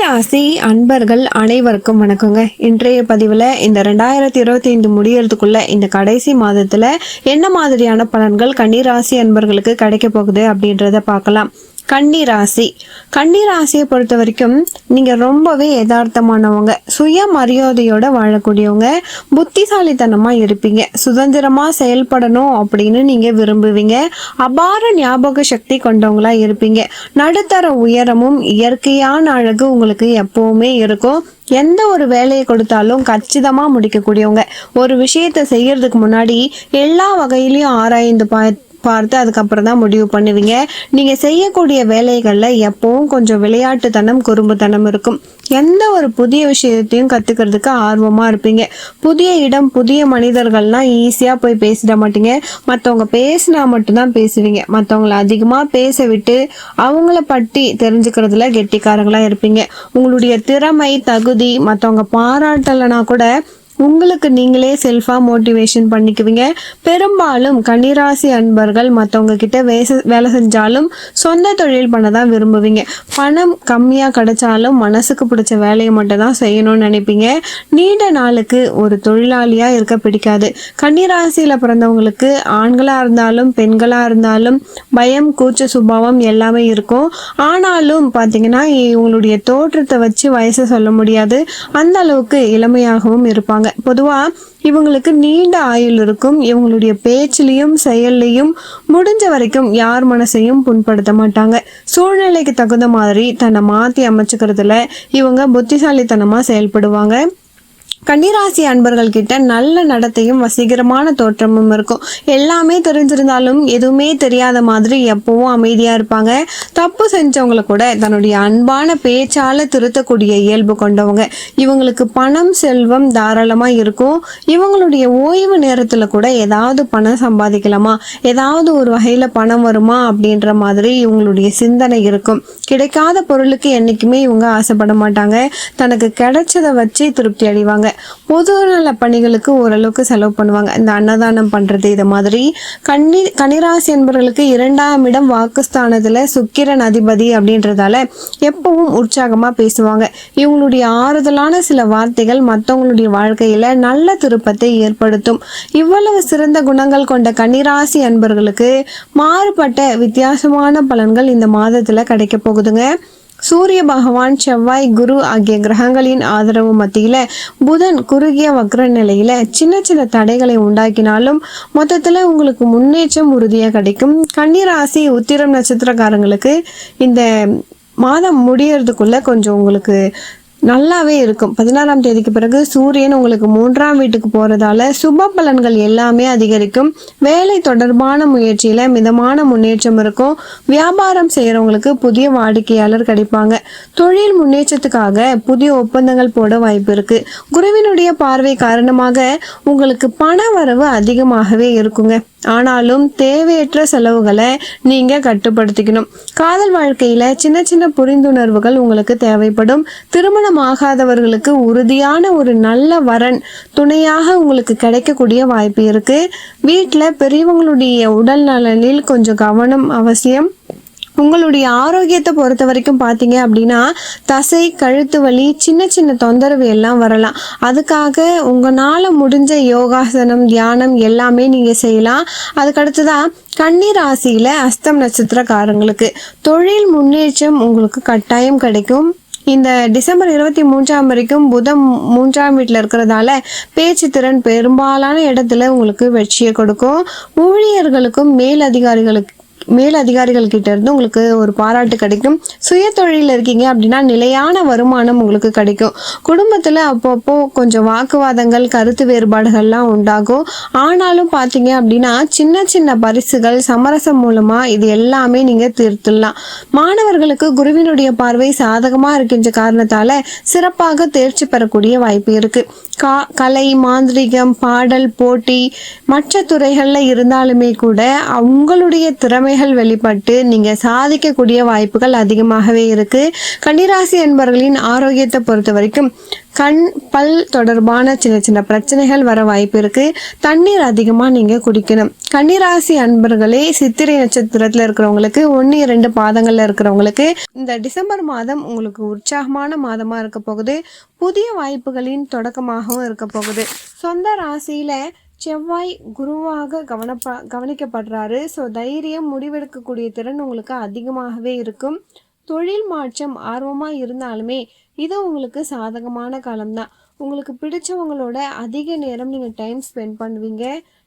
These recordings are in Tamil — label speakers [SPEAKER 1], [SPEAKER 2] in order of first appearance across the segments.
[SPEAKER 1] ராசி அன்பர்கள் அனைவருக்கும் வணக்கங்க. இன்றைய பதிவில் இந்த ரெண்டாயிரத்தி இருபத்தி ஐந்து முடியறதுக்குள்ள இந்த கடைசி மாதத்தில் என்ன மாதிரியான பலன்கள் கன்னிராசி அன்பர்களுக்கு கிடைக்க போகுது அப்படின்றத பார்க்கலாம். கன்னிராசி. கன்னிராசியை பொறுத்த வரைக்கும் நீங்கள் ரொம்பவே யதார்த்தமானவங்க. சுய மரியாதையோட வாழக்கூடியவங்க. புத்திசாலித்தனமாக இருப்பீங்க. சுதந்திரமாக செயல்படணும் அப்படின்னு நீங்கள் விரும்புவீங்க. அபார ஞாபக சக்தி கொண்டவங்களா இருப்பீங்க. நடுத்தர உயரமும் இயற்கையான அழகு உங்களுக்கு எப்பவுமே இருக்கும். எந்த ஒரு வேலையை கொடுத்தாலும் கச்சிதமாக முடிக்கக்கூடியவங்க. ஒரு விஷயத்தை செய்யறதுக்கு முன்னாடி எல்லா வகையிலையும் ஆராய்ந்து பா பார்த்து அதுக்கப்புறம் தான் முடிவு பண்ணுவீங்க. நீங்க செய்யக்கூடிய வேலைகள்ல எப்பவும் கொஞ்சம் விளையாட்டுத்தனம் குறும்புத்தனம் இருக்கும். எந்த ஒரு புதிய விஷயத்தையும் கத்துக்கிறதுக்கு ஆர்வமா இருப்பீங்க. புதிய இடம் புதிய மனிதர்கள்லாம் ஈஸியா போய் பேசிட மாட்டீங்க. மற்றவங்க பேசினா மட்டும்தான் பேசுவீங்க. மற்றவங்கள அதிகமா பேச விட்டு அவங்கள பற்றி தெரிஞ்சுக்கிறதுல கெட்டிக்காரங்களா இருப்பீங்க. உங்களுடைய திறமை தகுதி மற்றவங்க பாராட்டலைனா கூட உங்களுக்கு நீங்களே செல்ஃபாக மோட்டிவேஷன் பண்ணிக்குவீங்க. பெரும்பாலும் கன்னிராசி அன்பர்கள் மற்றவங்க கிட்ட வேச வேலை செஞ்சாலும் சொந்த தொழில் பண்ண தான் விரும்புவீங்க. பணம் கம்மியாக கிடைச்சாலும் மனசுக்கு பிடிச்ச வேலையை மட்டும் தான் செய்யணும்னு நினைப்பீங்க. நீண்ட நாளுக்கு ஒரு தொழிலாளியாக இருக்க பிடிக்காது. கன்னிராசியில் பிறந்தவங்களுக்கு ஆண்களாக இருந்தாலும் பெண்களாக இருந்தாலும் பயம் கூச்ச சுபாவம் எல்லாமே இருக்கும். ஆனாலும் பார்த்தீங்கன்னா இவங்களுடைய தோற்றத்தை வச்சு வயசை சொல்ல முடியாது. அந்த அளவுக்கு இளமையாகவும் இருப்பாங்க. பொதுவா இவங்களுக்கு நீண்ட ஆயுள் இருக்கும். இவங்களுடைய பேச்சிலையும் செயல்லையும் முடிஞ்ச வரைக்கும் யார் மனசையும் புண்படுத்த மாட்டாங்க. சூழ்நிலைக்கு தகுந்த மாதிரி தன்னை மாற்றி அமைச்சுக்கிறதுல இவங்க புத்திசாலித்தனமாக செயல்படுவாங்க. கன்னிராசி அன்பர்கள் கிட்ட நல்ல நடத்தையும் வசீகரமான தோற்றமும் இருக்கும். எல்லாமே தெரிஞ்சிருந்தாலும் எதுவுமே தெரியாத மாதிரி எப்பவும் அமைதியா இருப்பாங்க. தப்பு செஞ்சவங்களை கூட தன்னுடைய அன்பான பேச்சால திருத்தக்கூடிய இயல்பு கொண்டவங்க. இவங்களுக்கு பணம் செல்வம் தாராளமா இருக்கும். இவங்களுடைய ஓய்வு நேரத்துல கூட ஏதாவது பணம் சம்பாதிக்கலாமா? ஏதாவது ஒரு வகையில பணம் வருமா? அப்படின்ற மாதிரி இவங்களுடைய சிந்தனை இருக்கும். கிடைக்காத பொருளுக்கு என்னைக்குமே இவங்க ஆசைப்பட மாட்டாங்க. தனக்கு கிடைச்சதை வச்சு திருப்தி அடைவாங்க. பொது நல பணிகளுக்கு ஓரளவுக்கு செலவு பண்ணுவாங்க. இந்த அன்னதானம் பண்ணுறது இது மாதிரி. கன்னி கன்னிராசி என்பவர்களுக்கு இரண்டாம் இடம் வாக்குஸ்தானத்தில் சுக்கிரன் அதிபதி அப்படின்றதால எப்பவும் உற்சாகமாக பேசுவாங்க. இவங்களுடைய ஆறுதலான சில வார்த்தைகள் மற்றவங்களுடைய வாழ்க்கையில் நல்ல திருப்பத்தை ஏற்படுத்தும். இவ்வளவு சிறந்த குணங்கள் கொண்ட கன்னிராசி அன்பர்களுக்கு மாறுபட்ட வித்தியாசமான பலன்கள் இந்த மாதத்தில் கிடைக்க போகுதுங்க. சூரிய பகவான் செவ்வாய் குரு ஆகிய கிரகங்களின் ஆதரவு மத்தியில புதன் குறுகிய வக்ர நிலையில சின்ன சின்ன தடைகளை உண்டாக்கினாலும் மொத்தத்துல உங்களுக்கு முன்னேற்றம் உறுதியா கிடைக்கும். கன்னிராசி உத்திரம் நட்சத்திரக்காரங்களுக்கு இந்த மாதம் முடியறதுக்குள்ள கொஞ்சம் உங்களுக்கு நல்லாவே இருக்கும். பதினாறாம் தேதிக்கு பிறகு சூரியன் உங்களுக்கு மூன்றாம் வீட்டுக்கு போறதால சுப பலன்கள் எல்லாமே அதிகரிக்கும். வேலை தொடர்பான முயற்சியில மிதமான முன்னேற்றம் இருக்கும். வியாபாரம் செய்யறவங்களுக்கு புதிய வாடிக்கையாளர் கிடைப்பாங்க. தொழில் முன்னேற்றத்துக்காக புதிய ஒப்பந்தங்கள் போட வாய்ப்பு இருக்கு. குருவினுடைய பார்வை காரணமாக உங்களுக்கு பண வரவு அதிகமாகவே இருக்குங்க. ஆனாலும் தேவையற்ற செலவுகளை நீங்க கட்டுப்படுத்திக்கணும். காதல் வாழ்க்கையில சின்ன சின்ன புரிந்துணர்வுகள் உங்களுக்கு தேவைப்படும். திருமணம் ஆகாதவர்களுக்கு உறுதியான ஒரு நல்ல வரன் துணையாக உங்களுக்கு கிடைக்கக்கூடிய வாய்ப்பு இருக்கு. வீட்டில் பெரியவங்களுடைய உடல் நலனில் கொஞ்சம் கவனம் அவசியம். உங்களுடைய ஆரோக்கியத்தை பொறுத்த வரைக்கும் பார்த்தீங்க அப்படின்னா தசை கழுத்து வலி சின்ன சின்ன தொந்தரவு எல்லாம் வரலாம். அதுக்காக உங்களால் முடிஞ்ச யோகாசனம் தியானம் எல்லாமே நீங்கள் செய்யலாம். அதுக்கடுத்ததா கண்ணீர் ராசியில அஸ்தம் நட்சத்திரக்காரங்களுக்கு தொழில் முன்னேற்றம் உங்களுக்கு கட்டாயம் கிடைக்கும். இந்த டிசம்பர் இருபத்தி மூன்றாம் வரைக்கும் புதன் மூன்றாம் வீட்டில் இருக்கிறதால பேச்சு திறன் பெரும்பாலான இடத்துல உங்களுக்கு வெற்றியை கொடுக்கும். ஊழியர்களுக்கும் மேல் அதிகாரிகளுக்கு மேல் அதிகாரிகள் கிட்ட இருந்து உங்களுக்கு ஒரு பாராட்டு கிடைக்கும். சுய தொழிலில் இருக்கீங்க அப்படின்னா நிலையான வருமானம் உங்களுக்கு கிடைக்கும். குடும்பத்தில் அப்பப்போ கொஞ்சம் வாக்குவாதங்கள் கருத்து வேறுபாடுகள்லாம் உண்டாகும். ஆனாலும் பார்த்தீங்க அப்படின்னா சின்ன சின்ன பரிசுகள் சமரசம் மூலமாக இது எல்லாமே நீங்கள் தீர்த்துடலாம். மாணவர்களுக்கு குருவினுடைய பார்வை சாதகமாக இருக்கின்ற காரணத்தால் சிறப்பாக தேர்ச்சி பெறக்கூடிய வாய்ப்பு இருக்குது கா கலை மாந்திரிகம் பாடல் போட்டி மற்ற துறைகளில் இருந்தாலுமே கூட உங்களுடைய திறமை திறமைகள் வெளிப்பட்டு நீங்க சாதிக்கக்கூடிய வாய்ப்புகள் அதிகமாகவே இருக்கு. கன்னிராசி என்பவர்களின் ஆரோக்கியத்தை பொறுத்த வரைக்கும் கண் பல் தொடர்பான சின்ன சின்ன பிரச்சனைகள் வர வாய்ப்பு இருக்கு. தண்ணீர் அதிகமாக நீங்க குடிக்கணும். கன்னிராசி அன்பர்களே சித்திரை நட்சத்திரத்தில் இருக்கிறவங்களுக்கு ஒன்று இரண்டு பாதங்களில் இருக்கிறவங்களுக்கு இந்த டிசம்பர் மாதம் உங்களுக்கு உற்சாகமான மாதமாக இருக்க போகுது. புதிய வாய்ப்புகளின் தொடக்கமாகவும் இருக்க போகுது. சொந்த ராசியில செவ்வாய் குருவாக கவனப்ப கவனிக்கப்படுறாரு. ஸோ தைரியம் முடிவெடுக்கக்கூடிய திறன் உங்களுக்கு அதிகமாகவே இருக்கும். தொழில் மாற்றம் ஆர்வமாக இருந்தாலுமே இது உங்களுக்கு சாதகமான காலம்தான். உங்களுக்கு பிடிச்சவங்களோட அதிக நேரம் நீங்கள் டைம் ஸ்பெண்ட் பண்ணுவீங்க.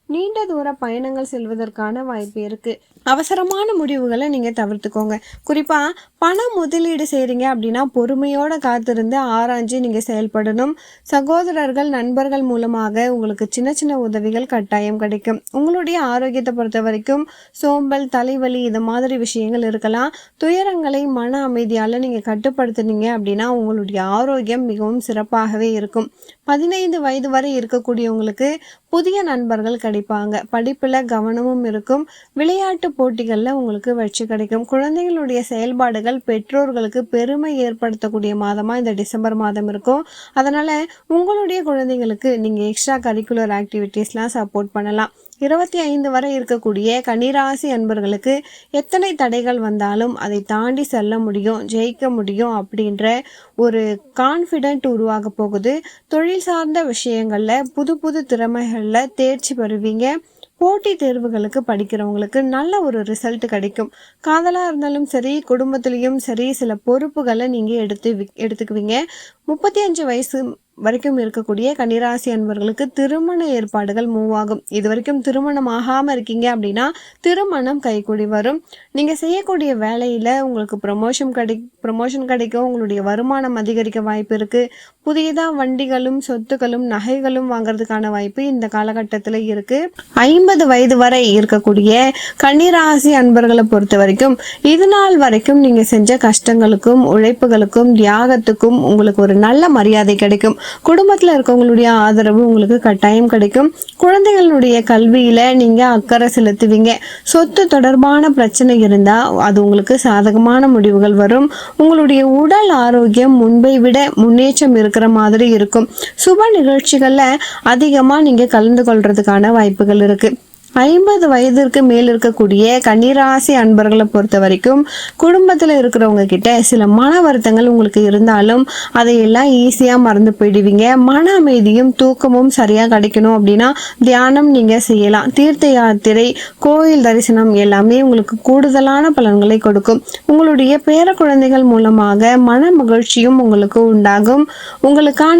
[SPEAKER 1] நீண்ட தூர பயணங்கள் செல்வதற்கான வாய்ப்பு இருக்கு. அவசரமான முடிவுகளை நீங்க தவிர்த்துக்கோங்க. குறிப்பா பணம் முதலீடு செய்றீங்க அப்படின்னா பொறுமையோட காத்திருந்து ஆராய்ஞ்சு நீங்க செயல்படணும். சகோதரர்கள் நண்பர்கள் மூலமாக உங்களுக்கு சின்ன சின்ன உதவிகள் கட்டாயம் கிடைக்கும். உங்களுடைய ஆரோக்கியத்தை பொறுத்த வரைக்கும் சோம்பல் தலைவலி இது மாதிரி விஷயங்கள் இருக்கலாம். துயரங்களை மன அமைதியால நீங்க கட்டுப்படுத்துனீங்க அப்படின்னா உங்களுடைய ஆரோக்கியம் மிகவும் சிறப்பாகவே இருக்கும். பதினைந்து வயது வரை இருக்கக்கூடியவங்களுக்கு புதிய நண்பர்கள் கிடைப்பாங்க. படிப்பில் கவனமும் இருக்கும். விளையாட்டு போட்டிகளில் உங்களுக்கு வெற்றி கிடைக்கும். குழந்தைகளுடைய செயல்பாடுகள் பெற்றோர்களுக்கு பெருமை ஏற்படுத்தக்கூடிய மாதமாக இந்த டிசம்பர் மாதம் இருக்கும். அதனால் உங்களுடைய குழந்தைங்களுக்கு நீங்கள் எக்ஸ்ட்ரா கரிக்குலர் ஆக்டிவிட்டீஸ்லாம் சப்போர்ட் பண்ணலாம். இருபத்தி ஐந்து வரை இருக்கக்கூடிய கன்னிராசி அன்பர்களுக்கு எத்தனை தடைகள் வந்தாலும் அதை தாண்டி செல்ல முடியும் ஜெயிக்க முடியும் அப்படின்ற ஒரு கான்ஃபிடென்ட் உருவாக போகுது. தொழில் சார்ந்த விஷயங்களில் புது புது திறமைகளில் தேர்ச்சி பெறுவீங்க. போட்டி தேர்வுகளுக்கு படிக்கிறவங்களுக்கு நல்ல ஒரு ரிசல்ட் கிடைக்கும். காதலாக இருந்தாலும் சரி குடும்பத்திலையும் சரி சில பொறுப்புகளை நீங்கள் எடுத்து எடுத்துக்குவீங்க. முப்பத்தி அஞ்சு வயசு வரைக்கும் இருக்கக்கூடிய கன்னிராசி அன்பர்களுக்கு திருமண ஏற்பாடுகள் மூவ் ஆகும். இது வரைக்கும் திருமணம் ஆகாமல் இருக்கீங்க அப்படின்னா திருமணம் கைகூடி வரும். நீங்கள் செய்யக்கூடிய வேலையில் உங்களுக்கு ப்ரமோஷன் கிடை ப்ரமோஷன் கிடைக்கும். உங்களுடைய வருமானம் அதிகரிக்க வாய்ப்பு இருக்குது புதியதாக வண்டிகளும் சொத்துக்களும் நகைகளும் வாங்குறதுக்கான வாய்ப்பு இந்த காலகட்டத்தில் இருக்குது ஐம்பது வயது வரை இருக்கக்கூடிய கன்னிராசி அன்பர்களை பொறுத்த வரைக்கும் இது நாள் வரைக்கும் நீங்கள் செஞ்ச கஷ்டங்களுக்கும் உழைப்புகளுக்கும் தியாகத்துக்கும் உங்களுக்கு ஒரு நல்ல மரியாதை கிடைக்கும். குடும்பத்தில் இருக்கவங்களுடைய ஆதரவு உங்களுக்கு கட்டாயம் கிடைக்கும். குழந்தைகளுடைய கல்வியில நீங்க அக்கறை செலுத்துவீங்க. சொத்து தொடர்பான பிரச்சனை இருந்தா அது உங்களுக்கு சாதகமான முடிவுகள் வரும். உங்களுடைய உடல் ஆரோக்கியம் முன்பை விட முன்னேற்றம் இருக்கிற மாதிரி இருக்கும். சுப நிகழ்ச்சிகள்ல அதிகமா நீங்க கலந்து கொள்றதுக்கான வாய்ப்புகள் இருக்கு. ஐம்பது வயதிற்கு மேல் இருக்கக்கூடிய கன்னிராசி அன்பர்களை பொறுத்த வரைக்கும் குடும்பத்தில் இருக்கிறவங்க கிட்ட சில மன வருத்தங்கள் உங்களுக்கு இருந்தாலும் அதையெல்லாம் ஈஸியாக மறந்து போயிடுவீங்க. மன அமைதியும் தூக்கமும் சரியாக கிடைக்கணும் அப்படின்னா தியானம் நீங்கள் செய்யலாம். தீர்த்த யாத்திரை கோயில் தரிசனம் எல்லாமே உங்களுக்கு கூடுதலான பலன்களை கொடுக்கும். உங்களுடைய பேர குழந்தைகள் மூலமாக மன மகிழ்ச்சியும் உங்களுக்கு உண்டாகும். உங்களுக்கான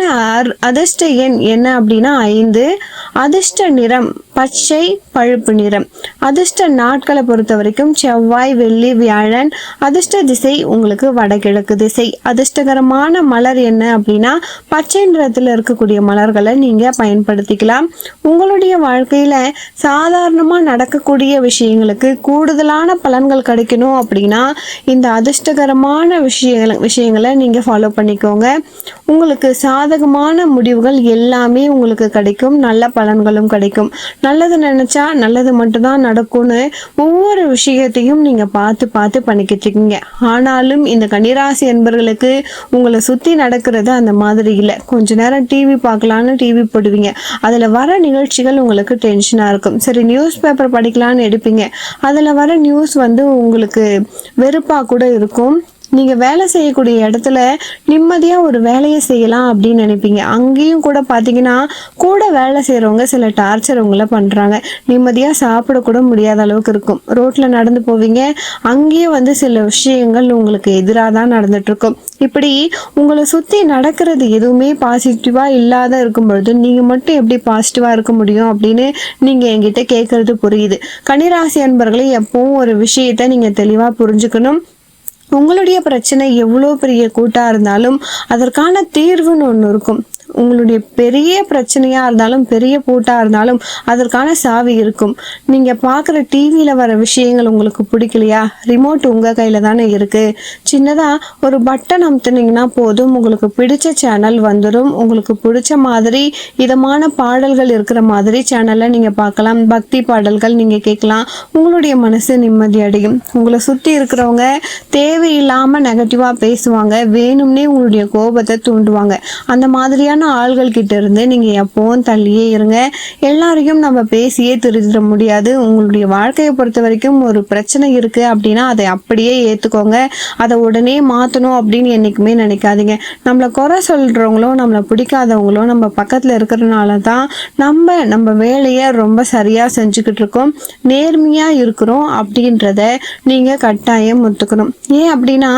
[SPEAKER 1] அதிர்ஷ்ட எண் என்ன அப்படின்னா ஐந்து. அதிர்ஷ்ட நிறம் பச்சை பழுப்பு நிறம். அதிர்ஷ்ட நாட்களை பொறுத்த வரைக்கும் செவ்வாய் வெள்ளி வியாழன் அதிர்ஷ்ட திசை உங்களுக்கு வடகிழக்கு திசை. அதிர்ஷ்டகரமான மலர் என்ன அப்படின்னா பச்சை நிறத்தில் இருக்கக்கூடிய மலர்களை நீங்கள் பயன்படுத்திக்கலாம். உங்களுடைய வாழ்க்கையில் சாதாரணமாக நடக்கக்கூடிய விஷயங்களுக்கு கூடுதலான பலன்கள் கிடைக்கணும் அப்படின்னா இந்த அதிர்ஷ்டகரமான விஷயங்கள் விஷயங்களை நீங்கள் ஃபாலோ பண்ணிக்கோங்க. உங்களுக்கு சாதகமான முடிவுகள் எல்லாமே உங்களுக்கு கிடைக்கும். நல்ல பலன்களும் கிடைக்கும். நல்லது நினச்சா நல்லது மட்டும்தான் நடக்கும்னு ஒவ்வொரு விஷயத்தையும் நீங்கள் பார்த்து பார்த்து பண்ணிக்கிட்டு இருக்கீங்க. ஆனாலும் இந்த கன்னிராசி என்பர்களுக்கு உங்களை சுற்றி நடக்கிறது அந்த மாதிரி இல்லை. கொஞ்ச நேரம் டிவி பார்க்கலான்னு டிவி போடுவீங்க. அதில் வர நிகழ்ச்சிகள் உங்களுக்கு டென்ஷனாக இருக்கும். சரி நியூஸ் பேப்பர் படிக்கலான்னு எடுப்பீங்க. அதில் வர நியூஸ் வந்து உங்களுக்கு வெறுப்பாக கூட இருக்கும். நீங்கள் வேலை செய்யக்கூடிய இடத்துல நிம்மதியாக ஒரு வேலையை செய்யலாம் அப்படின்னு நினைப்பீங்க. அங்கேயும் கூட பார்த்தீங்கன்னா கூட வேலை செய்கிறவங்க சில டார்ச்சர் உங்களை பண்ணுறாங்க நிம்மதியாக சாப்பிடக்கூட முடியாத அளவுக்கு இருக்கும். ரோட்டில் நடந்து போவீங்க. அங்கேயும் வந்து சில விஷயங்கள் உங்களுக்கு எதிராக தான் நடந்துட்டுருக்கும். இப்படி உங்களை சுற்றி நடக்கிறது எதுவுமே பாசிட்டிவாக இல்லாத இருக்கும் பொழுது நீங்கள் மட்டும் எப்படி பாசிட்டிவாக இருக்க முடியும் அப்படின்னு நீங்கள் என்கிட்ட கேட்குறது புரியுது. கன்னிராசி அன்பர்களை எப்பவும் ஒரு விஷயத்தை நீங்கள் தெளிவாக புரிஞ்சுக்கணும். உங்களுடைய பிரச்சனை எவ்வளோ பெரிய கூட்டாக இருந்தாலும் அதற்கான தீர்வுன்னு ஒன்று இருக்கும். உங்களுடைய பெரிய பிரச்சனையாக இருந்தாலும் பெரிய பூட்டாக இருந்தாலும் அதற்கான சாவி இருக்கும். நீங்கள் பார்க்குற டிவியில் வர விஷயங்கள் உங்களுக்கு பிடிக்கலையா? ரிமோட் உங்கள் கையில் தானே இருக்குது சின்னதாக ஒரு பட்டன் அமுத்துனீங்கன்னா போதும் உங்களுக்கு பிடிச்ச சேனல் வந்துடும் உங்களுக்கு பிடிச்ச மாதிரி இதமான பாடல்கள் இருக்கிற மாதிரி சேனலை நீங்கள் பார்க்கலாம். பக்தி பாடல்கள் நீங்கள் கேட்கலாம். உங்களுடைய மனசு நிம்மதி அடையும். உங்களை சுற்றி இருக்கிறவங்க தேவையில்லாமல் நெகட்டிவாக பேசுவாங்க. வேணும்னே உங்களுடைய கோபத்தை தூண்டுவாங்க. அந்த மாதிரியான ஆள்கள் கிட்ட இருந்து நீங்கள் எப்பவும் தள்ளியே இருங்க. எல்லாரையும் நம்ம பேசியே திருத்திட முடியாது. உங்களுடைய வாழ்க்கையை பொறுத்த வரைக்கும் ஒரு பிரச்சனை இருக்குது அப்படின்னா அதை அப்படியே ஏற்றுக்கோங்க அதை உடனே மாற்றணும் அப்படின்னு என்றைக்குமே நினைக்காதீங்க. நம்மளை குறை சொல்கிறவங்களோ நம்மளை பிடிக்காதவங்களோ நம்ம பக்கத்தில் இருக்கிறனால தான் நம்ம நம்ம வேலையை ரொம்ப சரியாக செஞ்சுக்கிட்டு இருக்கோம். நேர்மையாக இருக்கிறோம் அப்படின்றத நீங்கள் கட்டாயம் ஒத்துக்கணும். ஏன் அப்படின்னா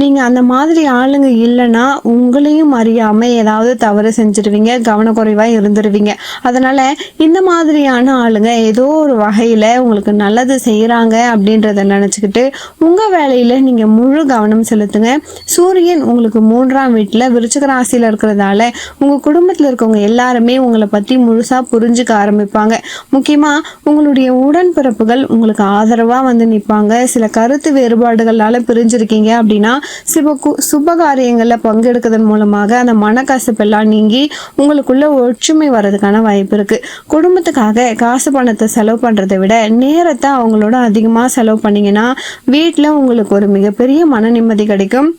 [SPEAKER 1] நீங்கள் அந்த மாதிரி ஆளுங்க இல்லைன்னா உங்களையும் அறியாமல் ஏதாவது தவறு செஞ்சிருவீங்க கவனக்குறைவா இருந்துருவீங்க. அதனால இந்த மாதிரியான ஆளுங்க ஏதோ ஒரு வகையில் உங்களுக்கு நல்லது செய்யறாங்க அப்படின்றத நினச்சிக்கிட்டு உங்க வேலையில நீங்க முழு கவனம் செலுத்துங்க. சூரியன் உங்களுக்கு மூன்றாம் வீட்டில் விருச்சிக ராசியில் இருக்கிறதால உங்க குடும்பத்தில் இருக்கவங்க எல்லாருமே உங்களை பத்தி முழுசா புரிஞ்சுக்க ஆரம்பிப்பாங்க. முக்கியமா உங்களுடைய உடன்பிறப்புகள் உங்களுக்கு ஆதரவாக வந்து நிற்பாங்க சில கருத்து வேறுபாடுகளால பிரிஞ்சிருக்கீங்க அப்படின்னா சிவ சுபகாரியங்களில் பங்கெடுக்கிறதன் மூலமாக அந்த மனக்கசப்பெல்லாம் நீங்கி உங்களுக்குள்ள ஒற்றுமை வர்றதுக்கான வாய்ப்பு இருக்கு. குடும்பத்துக்காக காசு பணத்தை செலவு பண்றதை விட நேரத்தை அவங்களோட அதிகமா செலவு பண்ணீங்கன்னா வீட்டில் உங்களுக்கு ஒரு மிகப்பெரிய மன நிம்மதி கிடைக்கும்.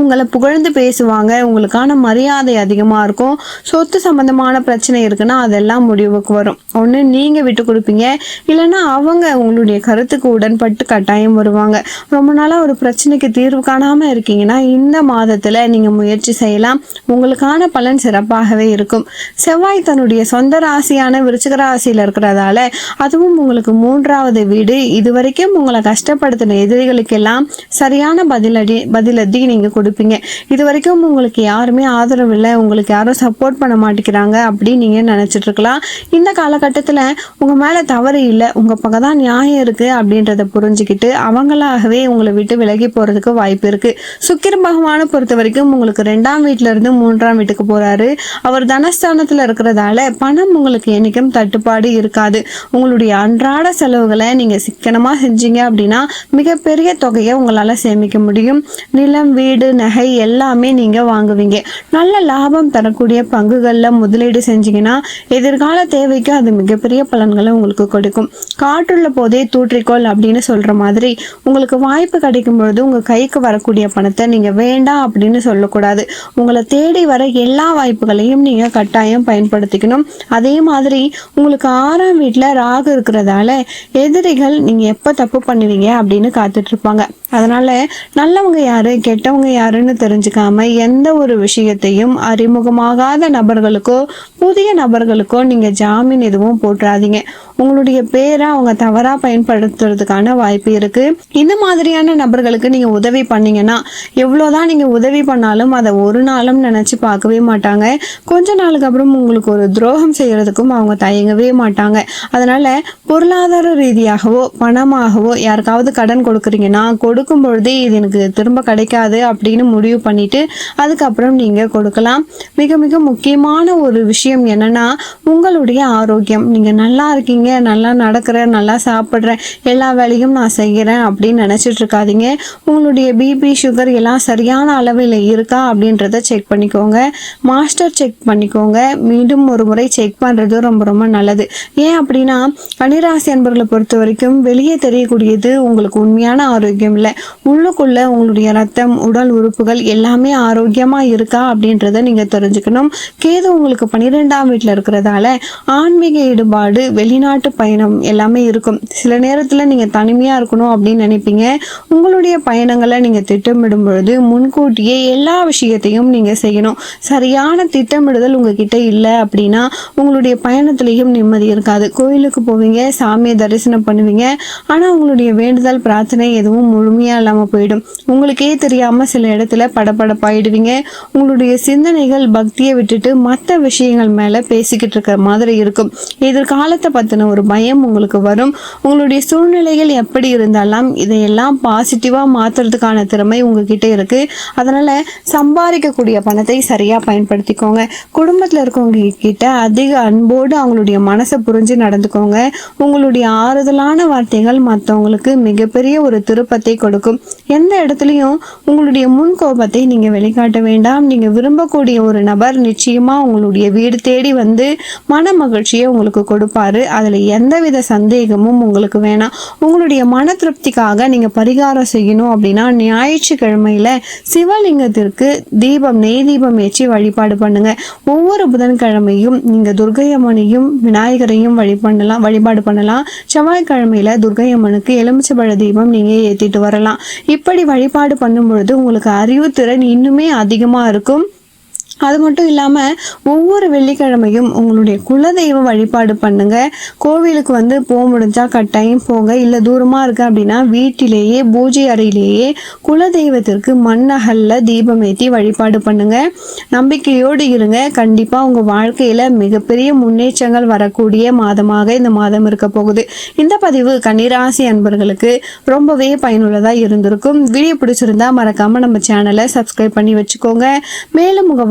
[SPEAKER 1] உங்களை புகழ்ந்து பேசுவாங்க. உங்களுக்கான மரியாதை அதிகமாக இருக்கும். சொத்து சம்பந்தமான பிரச்சனை இருக்குன்னா அதெல்லாம் முடிவுக்கு வரும். ஒன்று நீங்கள் விட்டு கொடுப்பீங்க. இல்லைன்னா அவங்க உங்களுடைய கருத்துக்கு உடன்பட்டு கட்டாயம் வருவாங்க. ரொம்ப நாளாக ஒரு பிரச்சனைக்கு தீர்வு காணாமல் இருக்கீங்கன்னா இந்த மாதத்தில் நீங்கள் முயற்சி செய்யலாம். உங்களுக்கான பலன் சிறப்பாகவே இருக்கும். செவ்வாய் தன்னுடைய சொந்த ராசியான விருச்சிக ராசியில் இருக்கிறதால அதுவும் உங்களுக்கு மூன்றாவது வீடு. இதுவரைக்கும் உங்களை கஷ்டப்படுத்தின எதிரிகளுக்கெல்லாம் சரியான பதிலடி பதிலடி நீங்கள் கொடுப்பீங்க. இது வரைக்கும் உங்களுக்கு யாருமே ஆதரவு இல்லை. உங்களுக்கு யாரும் சப்போர்ட் பண்ண மாட்டேங்கிறாங்க அப்படின்னு நீங்கள் நினச்சிட்டு இருக்கலாம் இந்த காலகட்டத்தில் உங்கள் மேலே தவறு இல்லை. உங்கள் பக்கம் தான் நியாயம் இருக்குது அப்படின்றத புரிஞ்சுக்கிட்டு அவங்களாகவே உங்களை விட்டு விலகி போகிறதுக்கு வாய்ப்பு இருக்குது சுக்கிர பகவானை பொறுத்த வரைக்கும் உங்களுக்கு ரெண்டாம் வீட்டிலேருந்து மூன்றாம் வீட்டுக்கு போகிறாரு அவர் தனஸ்தானத்தில் இருக்கிறதால பணம் உங்களுக்கு என்றைக்கும் தட்டுப்பாடு இருக்காது. உங்களுடைய அன்றாட செலவுகளை நீங்கள் சிக்கனமாக செஞ்சீங்க அப்படின்னா மிகப்பெரிய தொகையை உங்களால் சேமிக்க முடியும். நிலம் வீடு நகை எல்லாமே நீங்கள் வாங்குவீங்க. நல்ல லாபம் தரக்கூடிய பங்குகளில் முதலீடு செஞ்சீங்கன்னா எதிர்கால தேவைக்கு அது மிகப்பெரிய பலன்களை உங்களுக்கு கொடுக்கும். காற்றுள்ள போதே தூற்றிக்கோள் அப்படின்னு சொல்கிற மாதிரி உங்களுக்கு வாய்ப்பு கிடைக்கும் பொழுது உங்கள் கைக்கு வரக்கூடிய பணத்தை நீங்கள் வேண்டாம் அப்படின்னு சொல்லக்கூடாது. உங்களை தேடி வர எல்லா வாய்ப்புகளையும் நீங்கள் கட்டாயம் பயன்படுத்திக்கணும். அதே மாதிரி உங்களுக்கு ஆறாம் வீட்டில் ராகு இருக்கிறதால எதிரிகள் நீங்கள் எப்போ தப்பு பண்ணுவீங்க அப்படின்னு காத்துட்டு இருப்பாங்க. நல்லவங்க யார் கெட்டவங்க யாருன்னு தெரிஞ்சுக்காம எந்த ஒரு விஷயத்தையும் அறிமுகமாகாத நபர்களுக்கோ புதிய நபர்களுக்கோ நீங்க ஜாமீன் எதுவும் போட்டுறாதீங்க. உங்களுடைய பேரை அவங்க தவறா பயன்படுத்துறதுக்கான வாய்ப்பு இருக்கு. இந்த மாதிரியான நபர்களுக்கு நீங்க உதவி பண்ணீங்கன்னா எவ்வளோதான் நீங்க உதவி பண்ணாலும் அதை ஒரு நாளும் நினைச்சு பார்க்கவே மாட்டாங்க. கொஞ்ச நாளுக்கு அப்புறம் உங்களுக்கு ஒரு துரோகம் செய்யறதுக்கும் அவங்க தயங்கவே மாட்டாங்க. அதனால பொருளாதார ரீதியாகவோ பணமாகவோ யாருக்காவது கடன் கொடுக்குறீங்கன்னா கொடுக்கும் பொழுதே இது எனக்கு திரும்ப கிடைக்காது அப்படின்னு முடிவு பண்ணிட்டு அதுக்கப்புறம் நீங்க கொடுக்கலாம். மிக மிக முக்கியமான ஒரு விஷயம் என்னன்னா உங்களுடைய ஆரோக்கியம். நீங்க நல்லா இருக்கீங்க நல்லா நடக்கிறேன் நல்லா சாப்பிட்றேன் எல்லா வேலையும் நான் செய்கிறேன் அப்படின்னு நினச்சிட்டு இருக்காதீங்க. உங்களுடைய பிபி சுகர் எல்லாம் சரியான அளவில் இருக்கா அப்படின்றத செக் பண்ணிக்கோங்க. மாஸ்டர் செக் பண்ணிக்கோங்க. மீண்டும் ஒரு முறை செக் பண்ணுறது ரொம்ப ரொம்ப நல்லது. ஏன் அப்படின்னா கனிராசி அன்பர்களை பொறுத்த வரைக்கும் வெளியே தெரியக்கூடியது உங்களுக்கு உண்மையான ஆரோக்கியம் இல்லை. உள்ளுக்குள்ள உங்களுடைய ரத்தம் உடல் உறுப்புகள் எல்லாமே ஆரோக்கியமா இருக்கா அப்படின்றத நீங்க தெரிஞ்சுக்கணும். கேது உங்களுக்கு பன்னிரெண்டாம் வீட்டில் இருக்கிறதால ஆன்மீக ஈடுபாடு வெளிநாட்டு பயணம் எல்லாமே இருக்கும். சில நேரத்தில் நீங்கள் தனிமையாக இருக்கணும் அப்படின்னு நினைப்பீங்க. உங்களுடைய பயணங்களை நீங்கள் திட்டமிடும் பொழுது முன்கூட்டியே எல்லா விஷயத்தையும் நீங்கள் செய்யணும். சரியான திட்டமிடுதல் உங்ககிட்ட இல்லை அப்படின்னா உங்களுடைய பயணத்திலையும் நிம்மதி இருக்காது. கோயிலுக்கு போவீங்க சாமியை தரிசனம் பண்ணுவீங்க. ஆனால் உங்களுடைய வேண்டுதல் பிரார்த்தனை எதுவும் முழுமையாக இல்லாமல் போயிடும். உங்களுக்கே தெரியாமல் சில சில இடத்துல படபடப்பாயிடுவீங்க. உங்களுடைய சிந்தனைகள் பக்தியை விட்டுட்டு மற்ற விஷயங்கள் மேலே பேசிக்கிட்டு இருக்கிற மாதிரி இருக்கும். எதிர்காலத்தை பற்றின ஒரு பயம் உங்களுக்கு வரும். உங்களுடைய சூழ்நிலைகள் எப்படி இருந்தாலும் இதையெல்லாம் பாசிட்டிவாக மாற்றுறதுக்கான திறமை உங்ககிட்ட இருக்கு. அதனால சம்பாதிக்கக்கூடிய பணத்தை சரியாக பயன்படுத்திக்கோங்க. குடும்பத்தில் இருக்கவங்க கிட்ட அதிக அன்போடு அவங்களுடைய மனசை புரிஞ்சு நடந்துக்கோங்க. உங்களுடைய ஆறுதலான வார்த்தைகள் மற்றவங்களுக்கு மிகப்பெரிய ஒரு திருப்பத்தை கொடுக்கும். எந்த இடத்துலையும் உங்களுடைய முன் கோபத்தை நீங்கள் வெளிக்காட்ட வேண்டாம். நீங்கள் விரும்பக்கூடிய ஒரு நபர் நிச்சயமாக உங்களுடைய வீடு தேடி வந்து மன மகிழ்ச்சியை உங்களுக்கு கொடுப்பாரு. அதில் எந்தவித சந்தேகமும் உங்களுக்கு வேணாம். உங்களுடைய மன திருப்திக்காக நீங்கள் பரிகாரம் செய்யணும் அப்படின்னா ஞாயிற்றுக்கிழமையில் சிவலிங்கத்திற்கு தீபம் நெய் தீபம் ஏற்றி வழிபாடு பண்ணுங்க. ஒவ்வொரு புதன்கிழமையும் நீங்கள் துர்கையம்மனையும் விநாயகரையும் வழி பண்ணலாம் வழிபாடு பண்ணலாம். செவ்வாய்க்கிழமையில துர்கையம்மனுக்கு எலுமிச்சபழ தீபம் நீங்கள் ஏற்றிட்டு வரலாம். இப்படி வழிபாடு பண்ணும் பொழுது உங்களுக்கு அறிவுத்திறன் இன்னுமே அதிகமா இருக்கும். அது மட்டும் இல்லாமல் ஒவ்வொரு வெள்ளிக்கிழமையும் உங்களுடைய குலதெய்வ வழிபாடு பண்ணுங்க. கோவிலுக்கு வந்து போக முடிஞ்சால் கட்டாயம் போங்க. இல்லை தூரமாக இருக்கு அப்படின்னா வீட்டிலேயே பூஜை அறையிலேயே குலதெய்வத்திற்கு மண்ணகல்ல தீபம் ஏற்றி வழிபாடு பண்ணுங்க. நம்பிக்கையோடு இருங்க. கண்டிப்பாக உங்கள் வாழ்க்கையில் மிகப்பெரிய முன்னேற்றங்கள் வரக்கூடிய மாதமாக இந்த மாதம் இருக்க போகுது. இந்த பதிவு கன்னிராசி அன்பர்களுக்கு ரொம்பவே பயனுள்ளதாக இருந்திருக்கும். வீடியோ பிடிச்சிருந்தா மறக்காமல் நம்ம சேனலை சப்ஸ்கிரைப் பண்ணி வச்சுக்கோங்க. மேலும் உங்கள்